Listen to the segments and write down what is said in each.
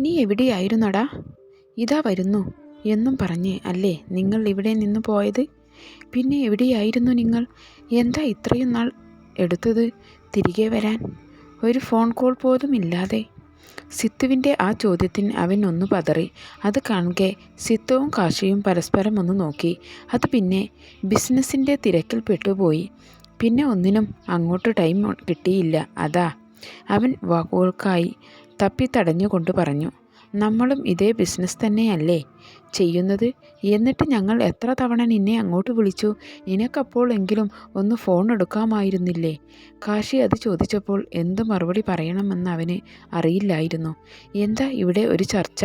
നീ എവിടെയായിരുന്നടാ? ഇതാ വരുന്നു എന്നും പറഞ്ഞ് അല്ലേ നിങ്ങൾ ഇവിടെ നിന്ന് പോയത്? പിന്നെ എവിടെയായിരുന്നു നിങ്ങൾ? എന്താ ഇത്രയും നാൾ എടുത്തത് തിരികെ വരാൻ? ഒരു ഫോൺ കോൾ പോലും ഇല്ലാതെ. സിത്തുവിന്റെ ആ ചോദ്യത്തിന് അവൻ ഒന്ന് പതറി. അത് കാണുകെ സിത്തുവും കാശിയും പരസ്പരം ഒന്ന് നോക്കി. അത് പിന്നെ ബിസിനസ്സിന്റെ തിരക്കിൽ പെട്ടുപോയി. പിന്നെ ഒന്നിനും അങ്ങോട്ട് ടൈം കിട്ടിയില്ല. അതാ അവൻ വാക്കുകൾക്കായി തപ്പി തടഞ്ഞുകൊണ്ട് പറഞ്ഞു നമ്മളും ഇതേ ബിസിനസ് തന്നെയല്ലേ? ചെയ്യുന്നത്? എന്നിട്ട് ഞങ്ങൾ എത്ര തവണ നിന്നെ അങ്ങോട്ട് വിളിച്ചു? നിനക്കപ്പോൾ എങ്കിലും ഒന്ന് ഫോൺ എടുക്കാമായിരുന്നില്ലേ? കാശി അത് ചോദിച്ചപ്പോൾ എന്ത് മറുപടി പറയണമെന്ന് അവന് അറിയില്ലായിരുന്നു. എന്താ ഇവിടെ ഒരു ചർച്ച?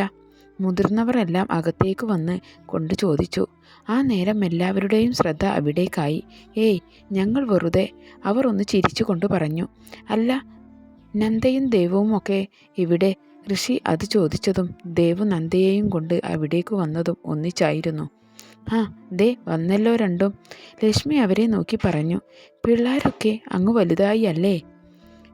മുതിർന്നവരെല്ലാം അകത്തേക്ക് വന്ന് കൊണ്ട് ചോദിച്ചു. ആ നേരം എല്ലാവരുടെയും ശ്രദ്ധ അവിടേക്കായി. ഏയ് ഞങ്ങൾ വെറുതെ. അവർ ഒന്ന് ചിരിച്ചുകൊണ്ട് പറഞ്ഞു അല്ല നന്ദയും ദൈവവും ഒക്കെ ഇവിടെ ഋഷി അത് ചോദിച്ചതും ദേവ് നന്ദയെയും കൊണ്ട് അവിടേക്ക് വന്നതും ഒന്നിച്ചായിരുന്നു. ആ ദേ വന്നല്ലോ രണ്ടും. ലക്ഷ്മി അവരെ നോക്കി പറഞ്ഞു പിള്ളേരൊക്കെ അങ്ങ് വലുതായി അല്ലേ?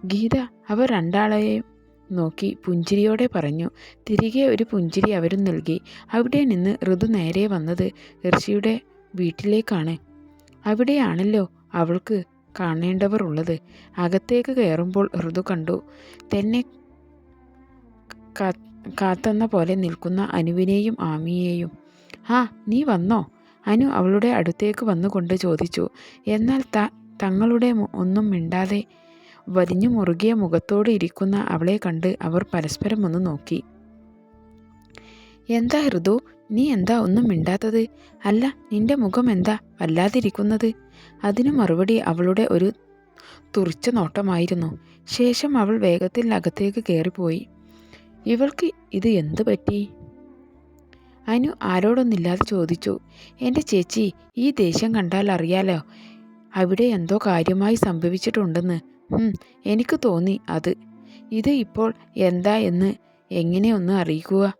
ഗീത അവർ രണ്ടാളെയും നോക്കി പുഞ്ചിരിയോടെ പറഞ്ഞു തിരികെ ഒരു പുഞ്ചിരി അവരും നൽകി. അവിടെ നിന്ന് ഋതു നേരെ വന്നത് ഋഷിയുടെ വീട്ടിലേക്കാണ്. അവിടെയാണല്ലോ അവൾക്ക് കാണേണ്ടവർ ഉള്ളത് അകത്തേക്ക് കയറുമ്പോൾ ഋതു കണ്ടു. തന്നെ കാത്തെന്ന പോലെ നിൽക്കുന്ന അനുവിനെയും ആമിയെയും. ആ നീ വന്നോ? അനു അവളുടെ അടുത്തേക്ക് വന്നുകൊണ്ട് ചോദിച്ചു. എന്നാൽ ത തങ്ങളുടെ ഒന്നും മിണ്ടാതെ വലിഞ്ഞു മുറുകിയ മുഖത്തോട് ഇരിക്കുന്ന അവളെ കണ്ട് അവർ പരസ്പരം ഒന്ന് നോക്കി. എന്താ ഋതു? നീ എന്താ ഒന്നും മിണ്ടാത്തത്? അല്ല നിന്റെ മുഖം എന്താ വല്ലാതിരിക്കുന്നത്? അതിനു മറുപടി അവളുടെ ഒരു തുറിച്ച നോട്ടമായിരുന്നു. ശേഷം അവൾ വേഗത്തിൽ അകത്തേക്ക് കയറിപ്പോയി. ഇവൾക്ക് ഇത് എന്ത് പറ്റി? അനു ആരോടൊന്നില്ലാതെ ചോദിച്ചു. എന്റെ ചേച്ചി ഈ ദേഷ്യം കണ്ടാൽ അറിയാലോ. അവിടെ എന്തോ കാര്യമായി സംഭവിച്ചിട്ടുണ്ടെന്ന്. എനിക്ക് തോന്നി അത്. ഇത് ഇപ്പോൾ എന്താ എന്ന് എങ്ങനെയൊന്ന് അറിയിക്കുക.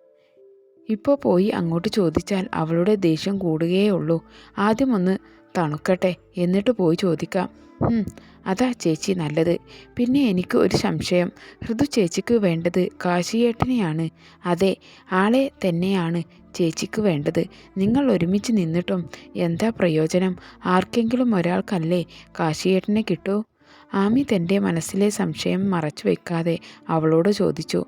ഇപ്പോൾ പോയി അങ്ങോട്ട് ചോദിച്ചാൽ അവളുടെ ദേഷ്യം കൂടുകയേ ഉള്ളൂ ആദ്യമൊന്ന് തണുക്കട്ടെ എന്നിട്ട് പോയി ചോദിക്കാം. അതാ ചേച്ചി നല്ലത്. പിന്നെ എനിക്ക് ഒരു സംശയം. ഹൃദു ചേച്ചിക്ക് വേണ്ടത് കാശിയേട്ടനെയാണ്. അതെ ആളെ തന്നെയാണ് ചേച്ചിക്ക് വേണ്ടത്. നിങ്ങൾ ഒരുമിച്ച് നിന്നിട്ടും എന്താ പ്രയോജനം? ആർക്കെങ്കിലും ഒരാൾക്കല്ലേ കാശിയേട്ടനെ കിട്ടൂ? ആമി തന്റെ മനസ്സിലെ സംശയം മറച്ചു വയ്ക്കാതെ അവളോട് ചോദിച്ചു.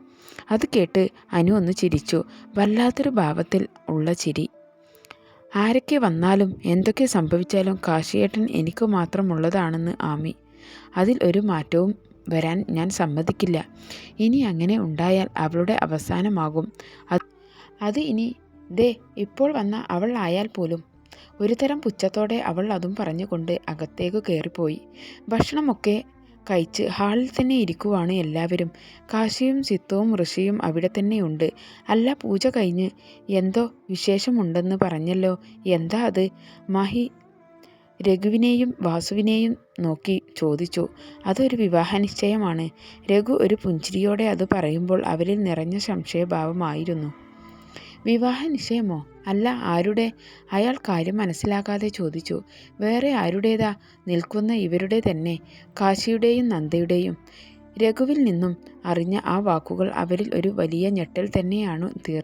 അത് കേട്ട് അനു ഒന്ന് ചിരിച്ചു. വല്ലാത്തൊരു ഭാവത്തിൽ ഉള്ള ചിരി. ആരൊക്കെ വന്നാലും എന്തൊക്കെ സംഭവിച്ചാലും കാശിയേട്ടൻ എനിക്ക് മാത്രമുള്ളതാണെന്ന് ആമി. അതിൽ ഒരു മാറ്റവും വരാൻ ഞാൻ സമ്മതിക്കില്ല. ഇനി അങ്ങനെ ഉണ്ടായാൽ അവളുടെ അവസാനമാകും. അത് ഇനി ദേ ഇപ്പോൾ വന്ന അവൾ ആയാൽ പോലും ഒരുതരം പുച്ഛത്തോടെ അവൾ അതും പറഞ്ഞുകൊണ്ട് അകത്തേക്ക് കയറിപ്പോയി. ഭക്ഷണമൊക്കെ കഴിച്ച് ഹാളിൽ തന്നെ ഇരിക്കുവാണ് എല്ലാവരും. കാശിയും സിത്തവും ഋഷിയും അവിടെ തന്നെയുണ്ട് അല്ല പൂജ കഴിഞ്ഞ്. എന്തോ വിശേഷമുണ്ടെന്ന് പറഞ്ഞല്ലോ. എന്താ അത്? മാഹി രഘുവിനെയും വാസുവിനെയും നോക്കി ചോദിച്ചു. അതൊരു വിവാഹ നിശ്ചയമാണ്. രഘു ഒരു പുഞ്ചിരിയോടെ അത് പറയുമ്പോൾ അവരിൽ നിറഞ്ഞ സംശയഭാവമായിരുന്നു. വിവാഹ നിശ്ചയമോ? അല്ല ആരുടെ? അയാൾ കാര്യം മനസ്സിലാക്കാതെ ചോദിച്ചു. വേറെ ആരുടേതാ? നിൽക്കുന്ന ഇവരുടെ തന്നെ കാശിയുടെയും നന്ദയുടെയും. രഘുവിൽ നിന്നും അറിഞ്ഞ ആ വാക്കുകൾ അവരിൽ ഒരു വലിയ ഞെട്ടൽ തന്നെയാണ് തീർ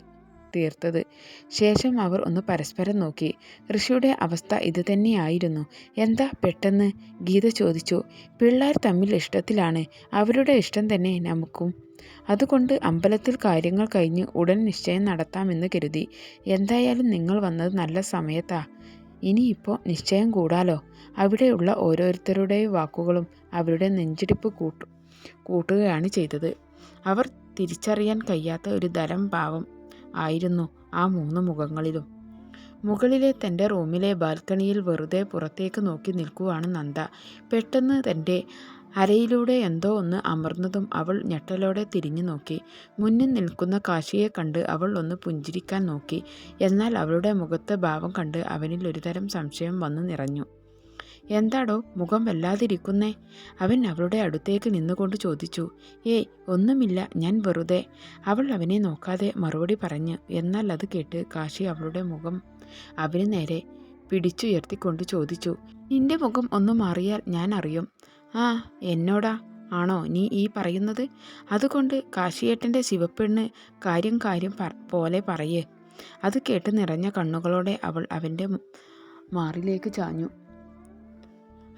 തീർത്തത്. ശേഷം അവർ ഒന്ന് പരസ്പരം നോക്കി. ഋഷിയുടെ അവസ്ഥ ഇതുതന്നെയായിരുന്നു എന്താ പെട്ടെന്ന്? ഗീത ചോദിച്ചു. പിള്ളേർ തമ്മിൽ ഇഷ്ടത്തിലാണ്. അവരുടെ ഇഷ്ടം തന്നെ നമുക്കും. അതുകൊണ്ട് അമ്പലത്തിൽ കാര്യങ്ങൾ കഴിഞ്ഞ് ഉടൻ നിശ്ചയം നടത്താമെന്ന് കരുതി. എന്തായാലും നിങ്ങൾ വന്നത് നല്ല സമയത്താ. ഇനിയിപ്പോൾ നിശ്ചയം കൂടാലോ? അവിടെയുള്ള ഓരോരുത്തരുടെയും വാക്കുകളും അവരുടെ നെഞ്ചിടിപ്പ് കൂട്ടു കൂട്ടുകയാണ് ചെയ്തത്. അവർ തിരിച്ചറിയാൻ കഴിയാത്ത ഒരു ദരം ഭാവം ആയിരുന്നു ആ മൂന്ന് മുഖങ്ങളിലും. മുകളിലെ തന്റെ റൂമിലെ ബാൽക്കണിയിൽ വെറുതെ പുറത്തേക്ക് നോക്കി നിൽക്കുവാണ് നന്ദ. പെട്ടെന്ന് തന്റെ അരയിലൂടെ എന്തോ ഒന്ന് അമർന്നതും അവൾ ഞെട്ടലോടെ തിരിഞ്ഞു നോക്കി. മുന്നിൽ നിൽക്കുന്ന കാശിയെ കണ്ട് അവൾ ഒന്ന് പുഞ്ചിരിക്കാൻ നോക്കി. എന്നാൽ അവളുടെ മുഖത്തെ ഭാവം കണ്ട് അവനിൽ ഒരുതരം സംശയം വന്നു നിറഞ്ഞു. എന്താടോ മുഖം വല്ലാതിരിക്കുന്നേ? അവൻ അവളുടെ അടുത്തേക്ക് നിന്നുകൊണ്ട് ചോദിച്ചു. ഏയ് ഒന്നുമില്ല ഞാൻ വെറുതെ. അവൾ അവനെ നോക്കാതെ മറുപടി പറഞ്ഞു. എന്നാൽ അത് കേട്ട് കാശി അവളുടെ മുഖം അവന് നേരെ പിടിച്ചുയർത്തിക്കൊണ്ട് ചോദിച്ചു. നിന്റെ മുഖം ഒന്ന് മാറിയാൽ ഞാൻ അറിയും. ആ എന്നോടാ. ആണോ നീ ഈ പറയുന്നത്? അതുകൊണ്ട് കാശിയേട്ടന്റെ ശിവപ്പെണ്ണ് കാര്യം കാര്യം പോലെ പറയേ. അത് കേട്ട് നിറഞ്ഞ കണ്ണുകളോടെ അവൾ അവന്റെ മാറിലേക്ക് ചാഞ്ഞു.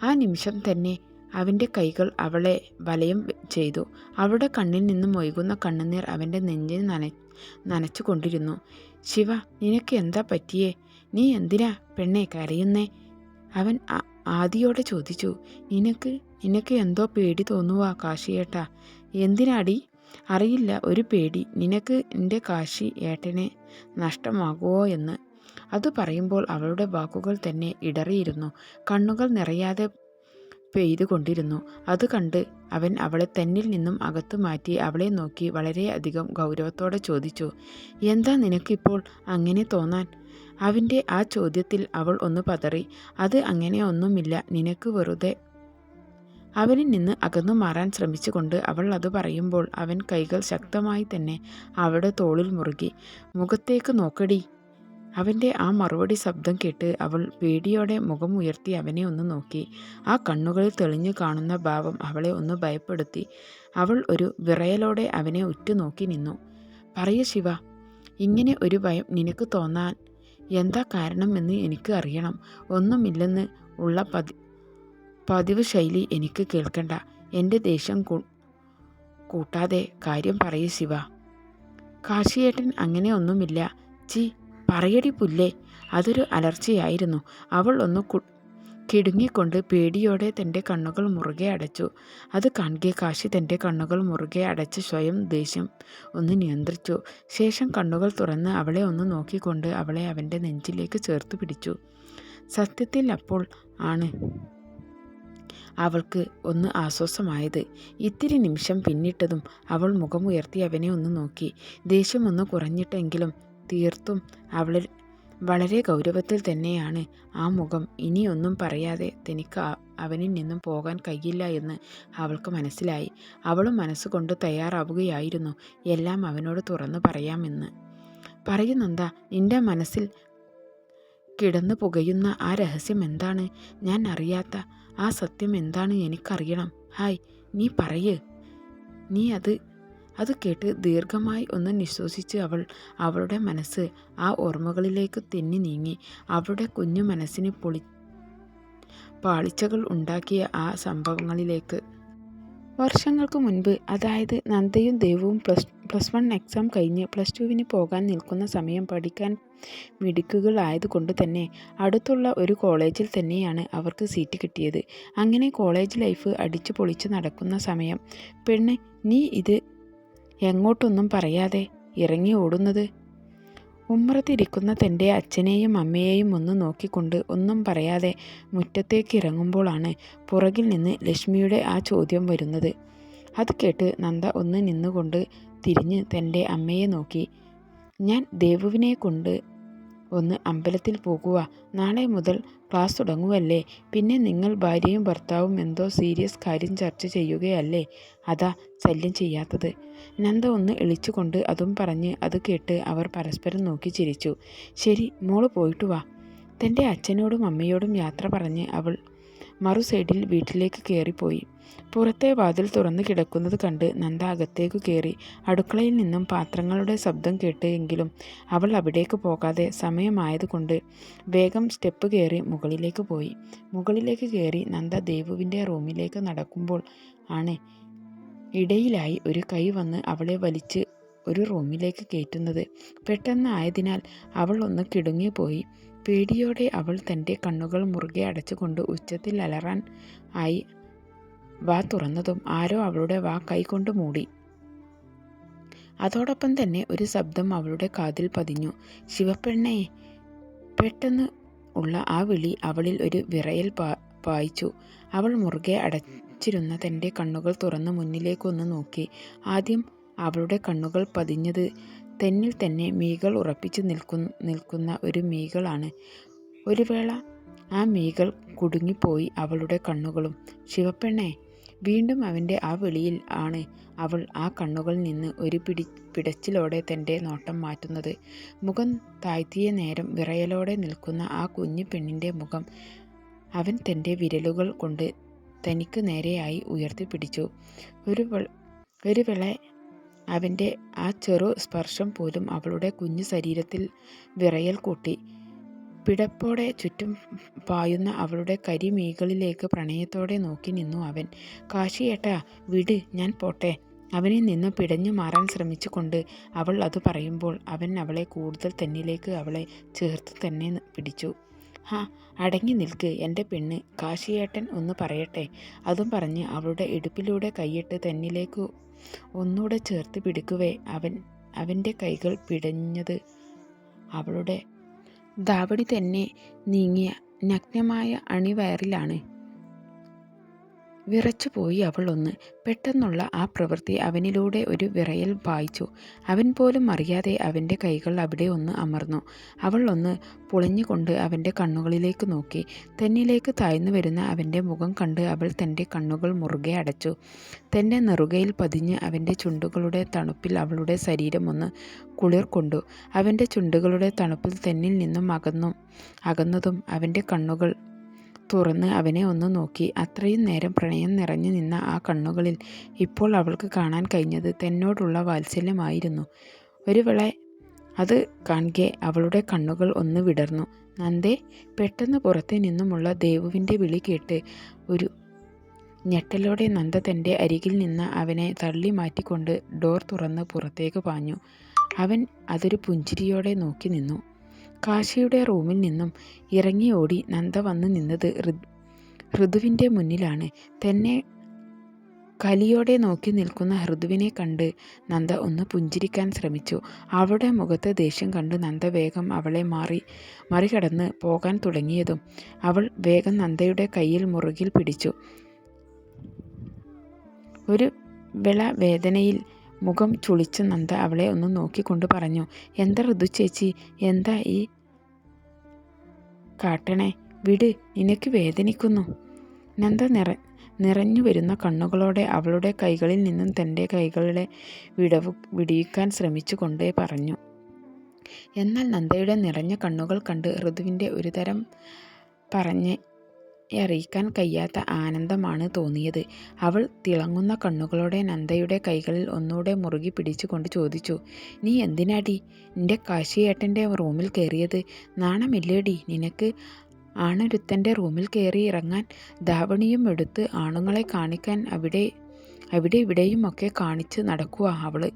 ആ നിമിഷം തന്നെ അവന്റെ കൈകൾ അവളെ വലയം ചെയ്തു. അവളുടെ കണ്ണിൽ നിന്നും ഒഴുകുന്ന കണ്ണുനീർ അവന്റെ നെഞ്ചിൽ നന നനച്ചു കൊണ്ടിരുന്നു. ശിവ നിനക്ക് എന്താ പറ്റിയേ? നീ എന്തിനാ പെണ്ണെ കരയുന്നേ? അവൻ ആദിയോടെ ചോദിച്ചു നിനക്ക് നിനക്ക് എന്തോ പേടി തോന്നുവാ കാശിയേട്ടാ? എന്തിനാടി? അറിയില്ല ഒരു പേടി. നിനക്ക് എന്റെ കാശി ഏട്ടനെ നഷ്ടമാകുമോ എന്ന്. അത് പറയുമ്പോൾ അവളുടെ വാക്കുകൾ തന്നെ ഇടറിയിരുന്നു. കണ്ണുകൾ നിറയാതെ പെയ്തുകൊണ്ടിരുന്നു. അത് കണ്ട് അവൻ അവളെ തന്നിൽ നിന്നും അകത്തു മാറ്റി അവളെ നോക്കി വളരെയധികം ഗൗരവത്തോടെ ചോദിച്ചു എന്താ നിനക്കിപ്പോൾ അങ്ങനെ തോന്നാൻ? അവന്റെ ആ ചോദ്യത്തിൽ അവൾ ഒന്ന് പതറി അത് അങ്ങനെ ഒന്നുമില്ല നിനക്ക് വെറുതെ. അവനിൽ നിന്ന് അകന്നു മാറാൻ ശ്രമിച്ചുകൊണ്ട് അവൾ അത് പറയുമ്പോൾ അവൻ കൈകൾ ശക്തമായി തന്നെ അവളുടെ തോളിൽ മുറുകി മുഖത്തേക്ക് നോക്കടി. അവന്റെ ആ മറുപടി ശബ്ദം കേട്ട് അവൾ പേടിയോടെ മുഖം ഉയർത്തി അവനെ ഒന്ന് നോക്കി. ആ കണ്ണുകളിൽ തെളിഞ്ഞു കാണുന്ന ഭാവം അവളെ ഒന്ന് ഭയപ്പെടുത്തി. അവൾ ഒരു വിറയലോടെ അവനെ ഉറ്റുനോക്കി നിന്നു. പറയ ശിവ ഇങ്ങനെ ഒരു ഭയം നിനക്ക് തോന്നാൻ എന്താ കാരണമെന്ന് എനിക്ക് അറിയണം. ഒന്നുമില്ലെന്ന് ഉള്ള പതി പതിവ് ശൈലി എനിക്ക് കേൾക്കണ്ട. എന്റെ ദേഷ്യം കൂട്ടാതെ കാര്യം പറയൂ ശിവ. കാശിയേട്ടൻ അങ്ങനെ ഒന്നുമില്ല. ചി പറയടി പുല്ലേ. അതൊരു അലർച്ചയായിരുന്നു. അവൾ ഒന്ന് കിടുങ്ങിക്കൊണ്ട് പേടിയോടെ തന്റെ കണ്ണുകൾ മുറുകെ അടച്ചു. അത് കാണുകെ കാശി തന്റെ കണ്ണുകൾ മുറുകെ അടച്ച് സ്വയം ദേഷ്യം ഒന്ന് നിയന്ത്രിച്ചു. ശേഷം കണ്ണുകൾ തുറന്ന് അവളെ ഒന്ന് നോക്കിക്കൊണ്ട് അവളെ അവന്റെ നെഞ്ചിലേക്ക് ചേർത്ത് പിടിച്ചു. സത്യത്തിൽ അപ്പോൾ ആണ് അവൾക്ക് ഒന്ന് ആശ്വാസമായത്. ഇത്തിരി നിമിഷം പിന്നിട്ടതും അവൾ മുഖമുയർത്തി അവനെ ഒന്ന് നോക്കി. ദേഷ്യം ഒന്ന് കുറഞ്ഞിട്ടെങ്കിലും തീർത്തും അവളിൽ വളരെ ഗൗരവത്തിൽ തന്നെയാണ് ആ മുഖം. ഇനിയൊന്നും പറയാതെ തനിക്ക് അവനിൽ നിന്നും പോകാൻ കഴിയില്ല എന്ന് അവൾക്ക് മനസ്സിലായി. അവളും മനസ്സുകൊണ്ട് തയ്യാറാവുകയായിരുന്നു. എല്ലാം അവനോട് തുറന്നു പറയാമെന്ന്. പറയുന്നെന്താ? നിന്റെ മനസ്സിൽ കിടന്നു പുകയുന്ന ആ രഹസ്യം എന്താണ്? ഞാൻ അറിയാത്ത ആ സത്യം എന്താണ് എനിക്കറിയണം. ഹായ് നീ പറയ്. നീ അത് അത് കേട്ട് ദീർഘമായി ഒന്ന് നിശ്വസിച്ച് അവൾ അവളുടെ മനസ്സ് ആ ഓർമ്മകളിലേക്ക് തെന്നി നീങ്ങി. അവളുടെ കുഞ്ഞു മനസ്സിന് പൊളി പാളിച്ചകൾ ഉണ്ടാക്കിയ ആ സംഭവങ്ങളിലേക്ക്. വർഷങ്ങൾക്ക് മുൻപ് അതായത് നന്ദയും ദേവവും പ്ലസ് പ്ലസ് വൺ എക്സാം കഴിഞ്ഞ് പ്ലസ് ടുവിന് പോകാൻ നിൽക്കുന്ന സമയം പഠിക്കാൻ മിടുക്കുകളായതുകൊണ്ട് തന്നെ അടുത്തുള്ള ഒരു കോളേജിൽ തന്നെയാണ് അവർക്ക് സീറ്റ് കിട്ടിയത്. അങ്ങനെ കോളേജ് ലൈഫ് അടിച്ചു പൊളിച്ച് നടക്കുന്ന സമയം പെണ്ണ് നീ ഇത് എങ്ങോട്ടൊന്നും പറയാതെ ഇറങ്ങി ഓടുന്നത്. ഉമ്മറത്തിരിക്കുന്ന തന്റെ അച്ഛനെയും അമ്മയെയും ഒന്ന് നോക്കിക്കൊണ്ട് ഒന്നും പറയാതെ മുറ്റത്തേക്ക് ഇറങ്ങുമ്പോഴാണ് പുറകിൽ നിന്ന് ലക്ഷ്മിയുടെ ആ ചോദ്യം വരുന്നത്. അത് കേട്ട് നന്ദ ഒന്ന് നിന്നുകൊണ്ട് തിരിഞ്ഞ് തന്റെ അമ്മയെ നോക്കി. ഞാൻ ദേവുവിനെ കൊണ്ട് ഒന്ന് അമ്പലത്തിൽ പോകുക നാളെ മുതൽ ക്ലാസ് തുടങ്ങുമല്ലേ പിന്നെ നിങ്ങൾ ഭാര്യയും ഭർത്താവും എന്തോ സീരിയസ് കാര്യം ചർച്ച ചെയ്യുകയല്ലേ? അതാ ശല്യം ചെയ്യാത്തത്. നന്ദ ഒന്ന് എളിച്ചുകൊണ്ട് അതും പറഞ്ഞ് അത് കേട്ട് അവർ പരസ്പരം നോക്കി ചിരിച്ചു. ശരി മോൾ പോയിട്ട് വാ. തന്റെ അച്ഛനോടും അമ്മയോടും യാത്ര പറഞ്ഞ് അവൾ മറു സൈഡിൽ വീട്ടിലേക്ക് കയറിപ്പോയി പുറത്തെ വാതിൽ തുറന്നു കിടക്കുന്നത് കണ്ട് നന്ദ അകത്തേക്ക് കയറി അടുക്കളയിൽ നിന്നും പാത്രങ്ങളുടെ ശബ്ദം കേട്ടെങ്കിലും അവൾ അവിടേക്ക് പോകാതെ സമയമായതുകൊണ്ട് വേഗം സ്റ്റെപ്പ് കയറി മുകളിലേക്ക് പോയി. മുകളിലേക്ക് കയറി നന്ദ ദേവുവിന്റെ റൂമിലേക്ക് നടക്കുമ്പോൾ ആണ് ഇടയിലായി ഒരു കൈ വന്ന് അവളെ വലിച്ച് ഒരു റൂമിലേക്ക് കയറ്റുന്നത്. പെട്ടെന്ന് ആയതിനാൽ അവൾ ഒന്ന് കിടുങ്ങിപ്പോയി പേടിയോടെ അവൾ തന്റെ കണ്ണുകൾ മുറുകെ അടച്ചുകൊണ്ട് ഉച്ചത്തിൽ അലറാൻ ആയി. വാ തുറന്നതും ആരോ അവളുടെ വാ കൈകൊണ്ട് മൂടി. അതോടൊപ്പം തന്നെ ഒരു ശബ്ദം അവളുടെ കാതിൽ പതിഞ്ഞു. ശിവപ്പെണ്ണേ പെട്ടെന്ന് ഉള്ള ആ വിളി അവളിൽ ഒരു വിറയൽ പായിച്ചു. അവൾ മുറുകെ അടച്ചിരുന്ന തന്റെ കണ്ണുകൾ തുറന്ന് മുന്നിലേക്കൊന്ന് നോക്കി. ആദ്യം അവളുടെ കണ്ണുകൾ പതിഞ്ഞത് തെന്നിൽ തന്നെ മീകൾ ഉറപ്പിച്ചു നിൽക്കു നിൽക്കുന്ന ഒരു മീകളാണ്. ഒരു വേള ആ മീകൾ കുടുങ്ങിപ്പോയി അവളുടെ കണ്ണുകളും. ശിവപ്പെണ്ണെ വീണ്ടും അവന്റെ ആ വിളിയിൽ ആണ് അവൾ ആ കണ്ണുകളിൽ നിന്ന് ഒരു പിടി പിടച്ചിലോടെ തന്റെ നോട്ടം മാറ്റുന്നത് മുഖം താഴ്ത്തിയ നേരം വിറയലോടെ നിൽക്കുന്ന ആ കുഞ്ഞു പെണ്ണിന്റെ മുഖം അവൻ തന്റെ വിരലുകൾ കൊണ്ട് തനിക്ക് നേരെയായി ഉയർത്തിപ്പിടിച്ചു. ഒരു ഒരു വിള അവന്റെ ആ ചെറു സ്പർശം പോലും അവളുടെ കുഞ്ഞു ശരീരത്തിൽ വിറയൽ കൂട്ടി. പിടപ്പോടെ ചുറ്റും പായുന്ന അവളുടെ കരിമീകളിലേക്ക് പ്രണയത്തോടെ നോക്കി നിന്നു അവൻ. "കാശിയേട്ടാ വിട്, ഞാൻ പോട്ടെ. " അവനിൽ നിന്ന് പിടഞ്ഞു മാറാൻ ശ്രമിച്ചുകൊണ്ട് അവൾ അത് പറയുമ്പോൾ അവൻ അവളെ കൂടുതൽ തന്നിലേക്ക് അവളെ ചേർത്ത് തന്നെ പിടിച്ചു. "ഹാ അടങ്ങി നിൽക്ക് എന്റെ പെണ്ണ്, കാശിയേട്ടൻ ഒന്ന് പറയട്ടെ. " അതും പറഞ്ഞ് അവളുടെ ഇടുപ്പിലൂടെ കൈയിട്ട് തന്നിലേക്ക് ഒന്നുകൂടെ ചേർത്ത് പിടിക്കുവേ അവൻ അവന്റെ കൈകൾ പിടഞ്ഞത് അവളുടെ ധാവണി തന്നെ നീങ്ങിയ നഗ്നമായ അണിവയറിലാണ്. വിറച്ചുപോയി അവൾ ഒന്ന്. പെട്ടെന്നുള്ള ആ പ്രവൃത്തി അവനിലൂടെ ഒരു വിറയൽ വായിച്ചു അവൻ പോലും അറിയാതെ അവന്റെ കൈകൾ അവിടെ ഒന്ന് അമർന്നു. അവൾ ഒന്ന് പുളഞ്ഞുകൊണ്ട് അവന്റെ കണ്ണുകളിലേക്ക് നോക്കി. തെന്നിലേക്ക് താഴ്ന്നു വരുന്ന അവന്റെ മുഖം കണ്ട് അവൾ തന്റെ കണ്ണുകൾ മുറുകെ അടച്ചു. തന്റെ നെറുകയിൽ പതിഞ്ഞ് അവന്റെ ചുണ്ടുകളുടെ തണുപ്പിൽ അവളുടെ ശരീരം ഒന്ന് കുളിർ കൊണ്ടു. അവന്റെ ചുണ്ടുകളുടെ തണുപ്പിൽ തെന്നിൽ നിന്നും അകന്നും അകന്നതും അവന്റെ കണ്ണുകൾ തുറന്ന് അവനെ ഒന്ന് നോക്കി. അത്രയും നേരം പ്രണയം നിറഞ്ഞു നിന്ന ആ കണ്ണുകളിൽ ഇപ്പോൾ അവൾക്ക് കാണാൻ കഴിഞ്ഞത് തന്നോടുള്ള വാത്സല്യമായിരുന്നു. ഒരു വിളെ അത് കാണുകെ അവളുടെ കണ്ണുകൾ ഒന്ന് വിടർന്നു. "നന്ദേ! " പെട്ടെന്ന് പുറത്തു നിന്നുമുള്ള ദേവുവിന്റെ വിളി കേട്ട് ഒരു ഞെട്ടലോടെ നന്ദ തന്റെ അരികിൽ നിന്ന് അവനെ തള്ളി മാറ്റിക്കൊണ്ട് ഡോർ തുറന്ന് പുറത്തേക്ക് പാഞ്ഞു. അവൻ അതൊരു പുഞ്ചിരിയോടെ നോക്കി നിന്നു. കാശിയുടെ റൂമിൽ നിന്നും ഇറങ്ങി ഓടി നന്ദ വന്നു നിന്നത് ഋതുവിന്റെ മുന്നിലാണ്. തന്നെ കലിയോടെ നോക്കി നിൽക്കുന്ന ഋതുവിനെ കണ്ട് നന്ദ ഒന്ന് പുഞ്ചിരിക്കാൻ ശ്രമിച്ചു. അവളുടെ മുഖത്ത് ദേഷ്യം കണ്ട് നന്ദ വേഗം അവളെ മാറി മറികടന്ന് പോകാൻ തുടങ്ങിയതും അവൾ വേഗം നന്ദയുടെ കയ്യിൽ മുറുകിൽ പിടിച്ചു. ഒരു വിള വേദനയിൽ മുഖം ചുളിച്ച നന്ദ അവളെ ഒന്ന് നോക്കിക്കൊണ്ട് പറഞ്ഞു. "എന്താ ഋതു ചേച്ചി എന്താ ഈ കാട്ടണേ? വിട്, നിനക്ക് വേദനിക്കുന്നു. " നന്ദ നിറ നിറഞ്ഞു വരുന്ന കണ്ണുകളോടെ അവളുടെ കൈകളിൽ നിന്നും തന്റെ കൈകളെ വിടവ് വിടിയിക്കാൻ ശ്രമിച്ചുകൊണ്ട് പറഞ്ഞു. എന്നാൽ നന്ദയുടെ നിറഞ്ഞ കണ്ണുകൾ കണ്ട് ഋതുവിന് ഒരുതരം പറഞ്ഞറിയിക്കാൻ കഴിയാത്ത ആനന്ദമാണ് തോന്നിയത്. അവൾ തിളങ്ങുന്ന കണ്ണുകളോടെ നന്ദയുടെ കൈകളിൽ ഒന്നുകൂടെ മുറുകി പിടിച്ചുകൊണ്ട് ചോദിച്ചു. "നീ എന്തിനാടി നിന്റെ കാശിയേട്ടന്റെ റൂമിൽ കയറിയത് നാണമില്ലേടി നിനക്ക്? ആണൊരുത്തന്റെ റൂമിൽ കയറി ഇറങ്ങാൻ? ധാവണിയും എടുത്ത് ആണുങ്ങളെ കാണിക്കാൻ അവിടെ ഇവിടെയുമൊക്കെ കാണിച്ച് നടക്കുക അവൾ.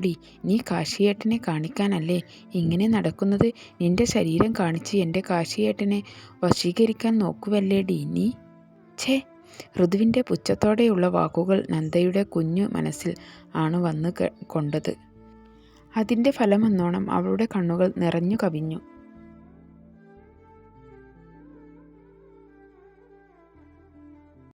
ഡി നീ കാശിയേട്ടനെ കാണിക്കാനല്ലേ ഇങ്ങനെ നടക്കുന്നത്. നിന്റെ ശരീരം കാണിച്ച് എന്റെ കാശിയേട്ടനെ വശീകരിക്കാൻ നോക്കുവല്ലേ ഡി നീ. ഛേ! " ഋതുവിന്റെ പുച്ഛത്തോടെയുള്ള വാക്കുകൾ നന്ദയുടെ കുഞ്ഞു മനസ്സിൽ ആണ് വന്ന് കൊണ്ടത്. അതിന്റെ ഫലമെന്നോണം അവളുടെ കണ്ണുകൾ നിറഞ്ഞു കവിഞ്ഞു.